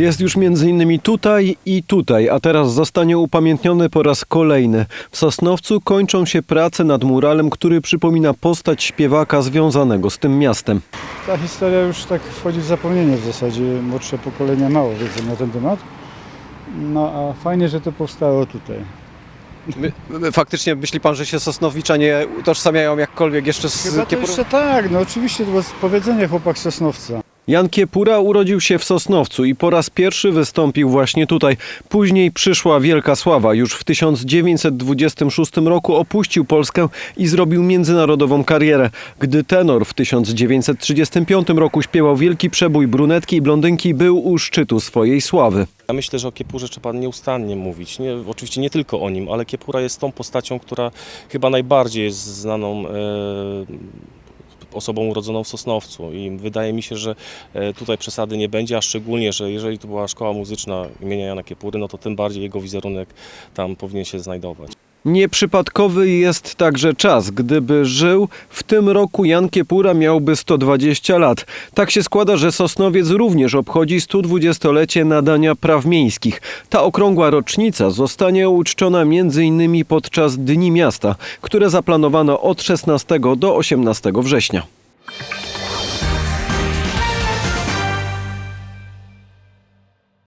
Jest już między innymi tutaj i tutaj, a teraz zostanie upamiętniony po raz kolejny. W Sosnowcu kończą się prace nad muralem, który przypomina postać śpiewaka związanego z tym miastem. Ta historia już tak wchodzi w zapomnienie w zasadzie. Młodsze pokolenia mało wiedzą na ten temat. No a fajnie, że to powstało tutaj. Faktycznie myśli pan, że się Sosnowiczanie utożsamiają jakkolwiek jeszcze z Chyba to jeszcze tak, no oczywiście to jest powiedzenie chłopak Sosnowca. Jan Kiepura urodził się w Sosnowcu i po raz pierwszy wystąpił właśnie tutaj. Później przyszła wielka sława. Już w 1926 roku opuścił Polskę i zrobił międzynarodową karierę. Gdy tenor w 1935 roku śpiewał wielki przebój brunetki i blondynki, był u szczytu swojej sławy. Ja myślę, że o Kiepurze trzeba nieustannie mówić. Nie, oczywiście nie tylko o nim, ale Kiepura jest tą postacią, która chyba najbardziej jest znaną e, osobą urodzoną w Sosnowcu i wydaje mi się, że e, tutaj przesady nie będzie, a szczególnie, że jeżeli to była szkoła muzyczna imienia Jana Kiepury, no to tym bardziej jego wizerunek tam powinien się znajdować. Nieprzypadkowy jest także czas. Gdyby żył, w tym roku Jan Kiepura miałby 120 lat. Tak się składa, że Sosnowiec również obchodzi 120-lecie nadania praw miejskich. Ta okrągła rocznica zostanie uczczona m.in. podczas Dni Miasta, które zaplanowano od 16 do 18 września.